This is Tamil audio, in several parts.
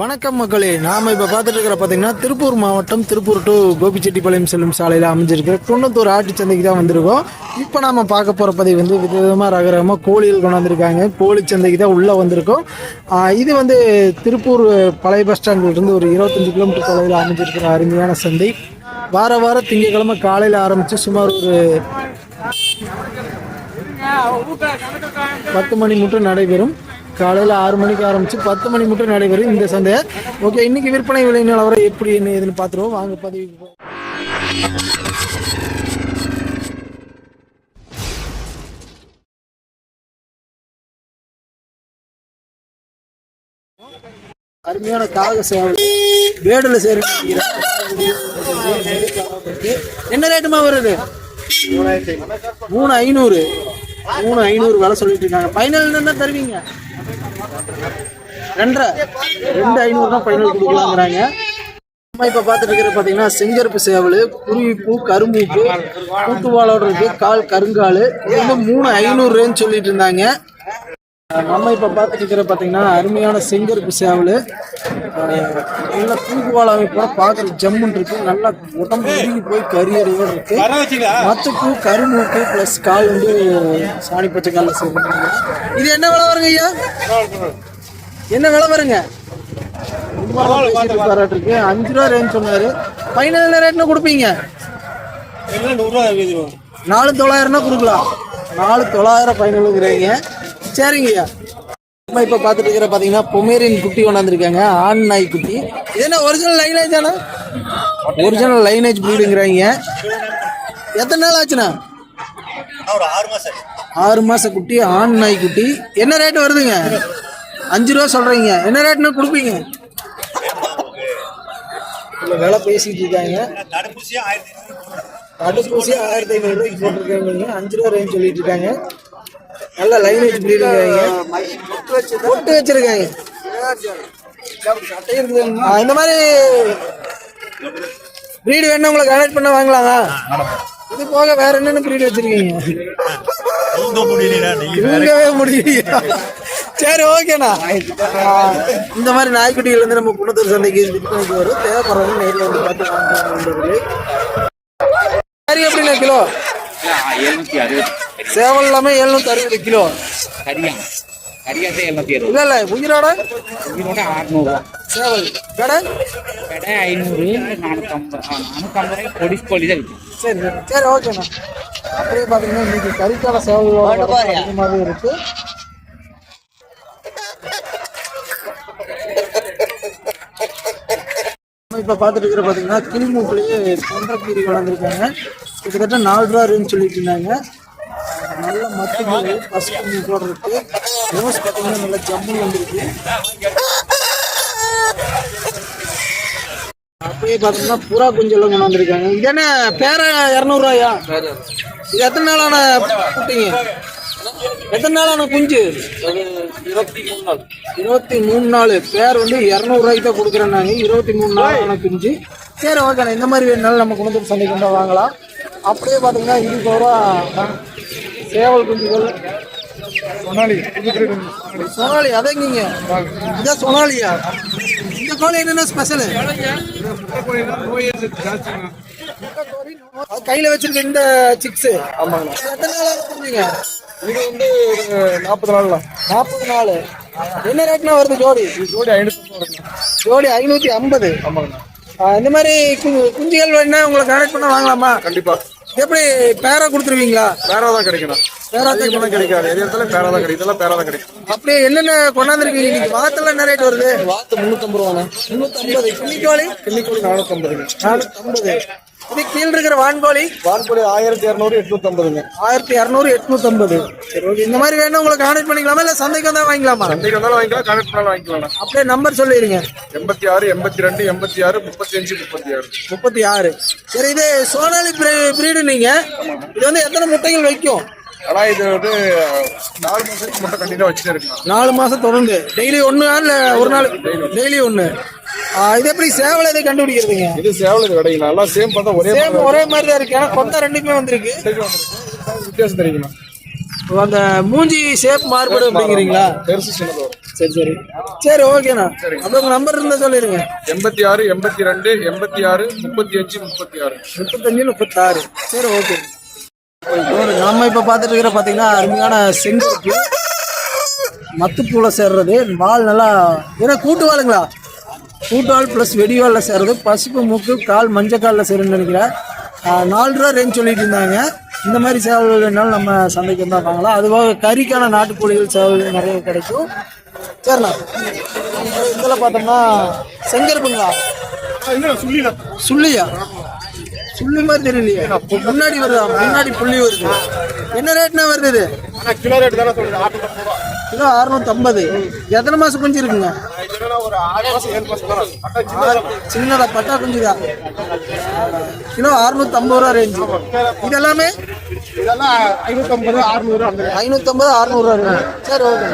வணக்கம் மக்களே. நாம இப்ப பார்த்துட்டு இருக்கிற பாத்தீங்கன்னா திருப்பூர் மாவட்டம் திருப்பூர் டு கோபிச்செட்டிப்பாளையம் செல்லும் சாலையில அமைஞ்சிருக்கிற குன்னத்தூர் ஆட்டு சந்தைக்கு தான் வந்திருக்கோம். இப்போ நாம பார்க்க போற பதிவு வந்து விதவிதமா ரகரகமாக கோழிகள் கொண்டாந்துருக்காங்க கோழி சந்தைக்கு தான் உள்ள வந்திருக்கோம். இது வந்து திருப்பூர் பழைய பஸ் ஸ்டாண்ட்ல இருந்து ஒரு இருபத்தஞ்சு கிலோமீட்டர் தொலைவில் அமைஞ்சிருக்கிற அருமையான சந்தை. வார வாரம் திங்கட்கிழமை காலையில் ஆரம்பித்து சுமார் ஒரு பத்து மணி மட்டும் நடைபெறும். காலையில் ஆறு மணிக்கு ஆரம்பித்து பத்து மணி மட்டும் நடைபெறும் இந்த சந்தை. ஓகே இன்னைக்கு விற்பனை விலை நிலவரம் எப்படி என்ன ஏதுன்னு பார்த்துருவோம். வாங்க பதிவு அருமையான காக சேவல். வேடல சேரு என்ன ரேட்டுமா வருது? மூணு ஐநூறு. மூணு ஐநூறு வேலை சொல்லிட்டு இருக்காங்க. ஃபைனல் என்ன தருவீங்க? ரெண்டரை. ரெண்டு ஐநூறு தான் ஃபைனல் கொடுக்கலாங்கிறாங்க. நம்ம இப்போ பார்த்துட்டு இருக்கிறது பார்த்தீங்கன்னா செங்கருப்பு சேவல் குருவிப்பூ கரும்பூப்பு கூட்டுவாளோட இருக்கு கால் கருங்கால் இது வந்து மூணு ஐநூறு ரேஞ்ச் சொல்லிட்டு இருந்தாங்க. நம்ம இப்போ பார்த்துட்டு இருக்கிற பார்த்தீங்கன்னா அருமையான செங்கருப்பு சேவல் நல்ல தூக்குவாள அமைப்போட பார்க்குற ஜம்முன் இருக்கு. நல்லா உடம்பு உருகி போய் கரியறியோட இருக்கு. மத்துப்பூ கருமூக்கு ப்ளஸ் கால் வந்து சாணி பச்சை காலில் சேர்ந்துருக்காங்க இது என்ன விலை வருங்க ஐயா? என்ன விலை வருங்க? பாராட்டு இருக்கு அஞ்சு ரூபா ரேஞ்ச் சொன்னாரு. ஃபைனல் என்ன ரேட்னு கொடுப்பீங்க? நாலு தொள்ளாயிரம்னா கொடுக்கலாம். நாலு தொள்ளாயிரம் ஃபைனலுங்கிறீங்க சரிங்கய்யா. நம்ம இப்போ பார்த்துட்டு இருக்கிற பார்த்தீங்கன்னா பொமேரியன் குட்டி கொண்டாந்துருக்காங்க. ஆண் நாய் குட்டி. இது என்ன ஒரிஜினல் லைனேஜ் தானே ஒரிஜினல் லைனேஜ் ப்ரீடுங்கிறாங்க எத்தனை நாள் ஆச்சுண்ணா? ஒரு ஆறு மாதம் ஆறு மாச குட்டி ஆண் நாய் குட்டி. என்ன ரேட் வருதுங்க? அஞ்சு ரூபா சொல்றீங்க. என்ன ரேட்னு கொடுப்பீங்க? வேலை விலை பேசிட்டு இருக்காங்க. தடுப்பூசியா ஆயிரத்தி ஐநூறு தடுப்பூசி ஆயிரத்தி ஐநூறு ரூபாய்க்கு போட்டிருக்காங்க. அஞ்சு ரூபா ரேஞ்ச் சொல்லிட்டு இருக்காங்க. நல்ல லைனேஜ் ப்ரீடுங்கிறாங்க பொட்டு வச்சிருக்காங்க. இந்த மாதிரி ப்ரீடு வேணும் உங்களை கனெக்ட் பண்ண வாங்கலாங்க இது போக வேற என்னென்ன ப்ரீடு வச்சிருக்கீங்க? தூங்கவே முடியலையா? சரி ஓகேண்ணா இந்த மாதிரி நாய்க்குட்டிகள் வந்து நம்ம குணத்தூர் சந்தைக்கு விற்பனைக்கு வரும். தேவைப்படுறவங்க நேரில் வந்து பார்த்து வாங்க சரி எப்படிண்ணா கிலோ? எழுநூத்தி அறுபது சேவல் எல்லாமே எழுநூத்தி அறுபது கிலோ. கரியான். கரியாசே எழுநூத்தி அறுபது இல்ல இல்ல உயிரோட இதோட அறுநூறுவா சேவல். கடை கடை ஐநூறு நானூற்றம்பது நானூற்றம்பது ரூபாய் பொடி கோழி தான் இருக்கு. சரி சரி. சரி ஓகேண்ணா அப்படியே பார்த்தீங்கன்னா இன்னைக்கு கறிக்கால சேவல் அதிகமாகவே இருக்கு. நம்ம இப்போ பார்த்துட்டு இருக்கிற பார்த்தீங்கன்னா கிளிமூக்குலேயே தொண்டக்கீரி வளர்ந்துருக்காங்க. கிட்டத்தட்ட நாலு ரூபா ரேஞ்ச் சொல்லிட்டு இருந்தாங்க. நல்ல மத்து ஃபஸ்ட் மூக்கோட இருக்கு. ரோஸ் பார்த்தீங்கன்னா நல்ல ஜம்முன்னு வந்திருக்கு. அப்படியே பார்த்தீங்கன்னா புறா குஞ்செல்லாம் கொண்டு வந்திருக்காங்க. இது என்ன பேரை இரநூறுவாயா? இது எத்தனை நாளான குட்டிங்க எத்தனை நாளான குஞ்சு? இருபத்தி மூணு நாள். இருபத்தி மூணு நாள் பேர் வந்து இரநூறுவாய்க்கு தான் கொடுக்குறேன்னாங்க. இருபத்தி மூணு நாளான குஞ்சு. சரி ஓகேண்ணா இந்த மாதிரி வேணுனாலும் நம்ம குணத்தூர் சந்தைக்கு வாங்கலாம். அப்படியே பார்த்தீங்கன்னா இது போகிறா சேவல் குஞ்சுகள். சொனாலி. சொனாலி அதங்கிங்க இதான் சொனாலியா? இந்த கோழி என்னென்ன ஸ்பெஷலு கையில வச்சிருக்க இந்த சிக்ஸ் ஆமாங்க. எத்தனை நாள் கொடுத்தீங்க இது வந்து நாற்பது நாள்ல. நாற்பது நாள். என்ன ரேட்னா வருது ஜோடி? ஜோடி ஐநூத்தி ஜோடி ஐநூத்தி ஐம்பது. ஆமாங்க. இந்த மாதிரி குஞ்சுகள் வேணா உங்களை கனெக்ட் பண்ண வாங்கலாமா? கண்டிப்பா. எப்படி பேரா கொடுத்துருவீங்களா? பேரா தான் கிடைக்கணும். அதிகமாக கிடைக்காது எது இடத்துல பேரா தான் கிடைக்கும். இதெல்லாம் பேரா தான் கிடைக்கும். அப்படியே என்னென்ன கொண்டாந்துருக்கீங்க? இன்னைக்கு வாத்தெல்லாம் ரேட் வருது? வாத்து முந்நூற்றம்பது ரூபாண்ணா. முந்நூற்றம்பது கிண்ணிக்கோழி? கிள்ளிக்கூலி நானூற்றம்பதுங்க நானூற்றம்பது இது கீழ் இருக்கிற வான்கோழி? வான்கோழி ஆயிரத்தி இரநூறு எட்நூத்தம்பதுங்க. ஆயிரத்தி இரநூறு எட்நூத்தம்பது. சரி ஓகே இந்த மாதிரி வேணும் உங்களை கான்டாக்ட் பண்ணிக்கலாமா? இல்லை சந்தைக்கு வந்தால் வாங்கிக்கலாமா? வந்தாலும் வாங்கிக்கலாம் கனெக்ட் பண்ணாலும் வாங்கிக்கலாம் அப்படியே நம்பர் சொல்லிடுங்க. எண்பத்தி ஆறு எண்பத்தி ரெண்டு எண்பத்தி ஆறு முப்பத்தி அஞ்சு முப்பத்தி ஆறு. முப்பத்தி ஆறு. சரி இது சோனாலி பிரீடு நீங்க. இது வந்து எத்தனை முட்டைகள் வைக்கும்? ஆனா இது வந்து நாலு மாசத்துக்கு மட்டும் கண்டிப்பா வச்சுட்டே இருக்கலாம் நாலு மாசம் தொடர்ந்து. டெய்லி ஒன்று இல்லை ஒரு நாள்? டெய்லி ஒன்று இது எப்படி சேவலை எதை கண்டுபிடிக்கிறதுங்க? இது சேவல் இது கிடைக்கும் எல்லாம் சேம் பார்த்தா ஒரே சேம் ஒரே மாதிரி தான் இருக்கு. ஏன்னா கொத்தா ரெண்டுக்குமே வந்திருக்கு. வித்தியாசம் தெரியுமா? ஓ, அந்த மூஞ்சி ஷேப் மாறுபடும் அப்படிங்கிறீங்களா? சரி சரி. சரி ஓகேண்ணா. அப்படியே உங்க நம்பர் இருந்தா சொல்லிடுங்க. எண்பத்தி ஆறு எண்பத்தி ரெண்டு எண்பத்தி ஆறு முப்பத்தி அஞ்சு முப்பத்தி ஆறு. முப்பத்தஞ்சு முப்பத்தாறு. சரி ஓகே. நம்ம இப்போ பார்த்துட்டு இருக்கிற பார்த்தீங்கன்னா அருமையான செங்கற்பு மத்துப்பூல சேர்றது. வால் நல்லா ஏன்னா கூட்டு வாளுங்களா? கூட்டுவால் ப்ளஸ் வெடிவாலில் சேர்றது. பசுப்பு மூக்கு கால் மஞ்சள் காலில் சேருன்னு நினைக்கிறேன். நாலு ரூபா ரேஞ்ச் சொல்லிட்டு இருந்தாங்க. இந்த மாதிரி சேவல் வேணாலும் நம்ம சந்தைக்கு வந்தால் வாங்கலாம். அதுவாக கறிக்கான நாட்டுக்கோழிகள் சேவல் நிறைய கிடைக்கும். சரிண்ணா இதில் பார்த்தோம்னா செங்கற்புங்களா சுள்ளியா? சுள்ளி மாதிரி தெரியலையே. முன்னாடி வருதா? முன்னாடி புள்ளி வருது. என்ன ரேட்னா வருது இது? கிலோ ரேட் தானே சொல்றேன் கிலோ அறுநூத்தம்பது. எத்தனை மாசம் குஞ்சு இருக்குங்க சின்னதா பட்டா. குஞ்சு தான் கிலோ அறுநூத்தம்பது ரூபா ரேஞ்சு இது எல்லாமே இதெல்லாம் ஐநூத்தம்பது அறுநூறு அந்த ஐநூற்றம்பது அறுநூறுவா ரேஞ்சு சரி ஓகே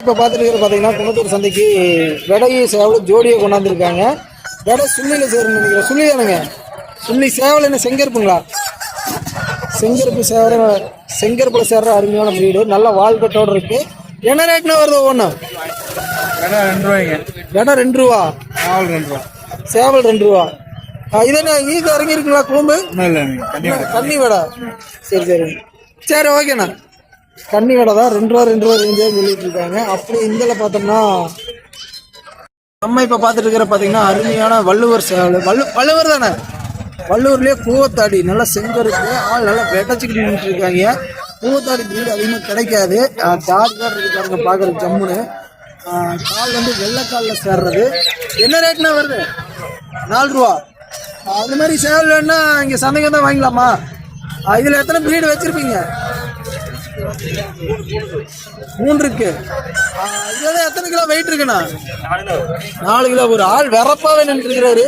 இப்போ பார்த்துட்டு பார்த்தீங்கன்னா குணத்தூர் சந்தைக்கு விடையை சேவல் ஜோடியை கொண்டாந்துருக்காங்க. விடை சுள்ளியில் சேருன்னு நினைக்கிறேன். சுள்ளி தானுங்க. சுள்ளி சேவல் என்ன? செங்கருப்புங்களா? செங்கருப்பு சேர செங்கருப்புல சேர்ற அருமையான பிரீடு நல்ல வால்கட்டோட இருக்கு. என்ன ரேட்னா வருது ஒவ்வொன்று ரெண்டு ரூபாய்ங்க. விடை ரெண்டு ரூபா. நாலு ரெண்டு ரூபா. சேவல் ரெண்டு ரூபா. இது என்ன ஈக்கு இறங்கி இருக்குங்களா கூம்பு இல்லை கன்னி வடை. சரி சரி. சரி ஓகேண்ணா கன்னி வடை தான் ரெண்டு ரூபா ரெண்டு ரூபா ரேஞ்சே சொல்லிட்டு இருக்காங்க. அப்படி இதில் பார்த்தோம்னா நம்ம இப்போ பார்த்துட்டு இருக்கிற பார்த்தீங்கன்னா அருமையான வள்ளுவர் சேவல். வள்ளு வள்ளுவர் தானே? வள்ளூர்லேயே பூவத்தாடி நல்லா செங்கருக்கு ஆள் நல்லா வெட்டச்சிக்கிட்டு நின்றுட்டு இருக்காங்க பூவத்தாடி வீடு அதிகமாக கிடைக்காது. தாடி தான் இருக்கு பார்க்குறது ஜம்முன்னு கால் வந்து வெள்ளைக்காலில் சேர்றது. என்ன ரேட்னா வருது? நாலு ரூபா. அது மாதிரி சேவல் வேணுன்னா இங்கே சந்தைக்கு தான் வாங்கிக்கலாமா? இதில் எத்தனை பிரீடு வச்சுருப்பீங்க? மூணு இருக்கு ஆ, இதுல எத்தனை கிலோ வெயிட் இருக்குண்ணா? நாலு கிலோ. ஒரு ஆள் வரப்பாவே நின்றுருக்கிறாரு.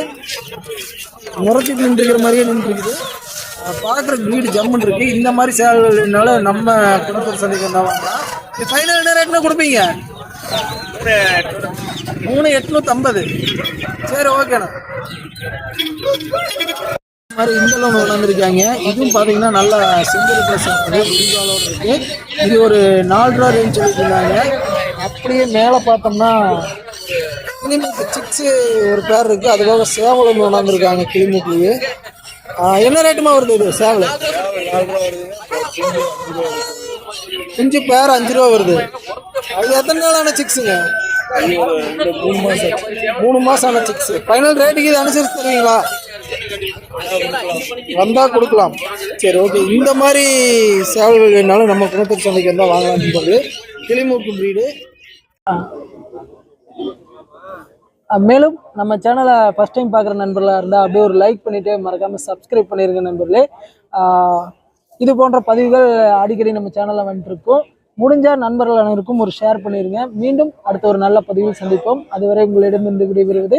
முறைச்சிட்டு மாதிரியே நின்றுருக்குது. பார்க்குறதுக்கு வீடு ஜம்முன்னு இருக்கு. இந்த மாதிரி சேவல்னால நம்ம குணத்தூர் சந்தைக்கு ஃபைனல் என்ன ரேட்னா கொடுப்பீங்க? மூணு எட்நூத்தம்பது. சரி ஓகேண்ணா மாதிரி இந்த லோன் வந்திருக்காங்க இதுவும் பார்த்தீங்கன்னா நல்ல சிங்கிள் ப்ளஸ் விரிவாலோடு இருக்கு. இது ஒரு நாலு ரூபா ரேஞ்ச் சொல்லியிருந்தாங்க அப்படியே மேலே பார்த்தோம்னா கிளிமூக்கு சிக்ஸு ஒரு பேர் இருக்கு. அதுக்காக சேவல் ஒன்று கொண்டாந்துருக்காங்க கிளிமூக்குக்கு என்ன ரேட்டுமா வருது இது சேவல்? குஞ்சு பேர் அஞ்சு ரூபா வருது. அது எத்தனை நாளான சிக்ஸுங்க மூணு மாசம் மூணு மாசம் ஆன சிக்ஸ் ஃபைனல் ரேட்டுக்கு இது அனுசரிச்சு தருவீங்களா? வந்தா கொடுக்கலாம். சரி ஓகே இந்த மாதிரி சேவல்கள் வேணாலும் நம்ம குணத்தூர் சந்தைக்கு வந்தால் வாங்கலாம் நண்பர்களே கிளிமூக்கு ப்ரீடு மேலும் நம்ம சேனலை ஃபஸ்ட் டைம் பார்க்குற நண்பர்களாக இருந்தால் அப்படியே ஒரு லைக் பண்ணிவிட்டு மறக்காமல் சப்ஸ்கிரைப் பண்ணியிருங்க நண்பர்களே. இது போன்ற பதிவுகள் அடிக்கடி நம்ம சேனலில் வந்துட்டுருக்கோம் முடிஞ்ச நண்பர்கள் அனைவருக்கும் ஒரு ஷேர் பண்ணிடுங்க மீண்டும் அடுத்த ஒரு நல்ல பதிவில் சந்திப்போம். அதுவரை உங்களிடமிருந்து விடைபெறுவது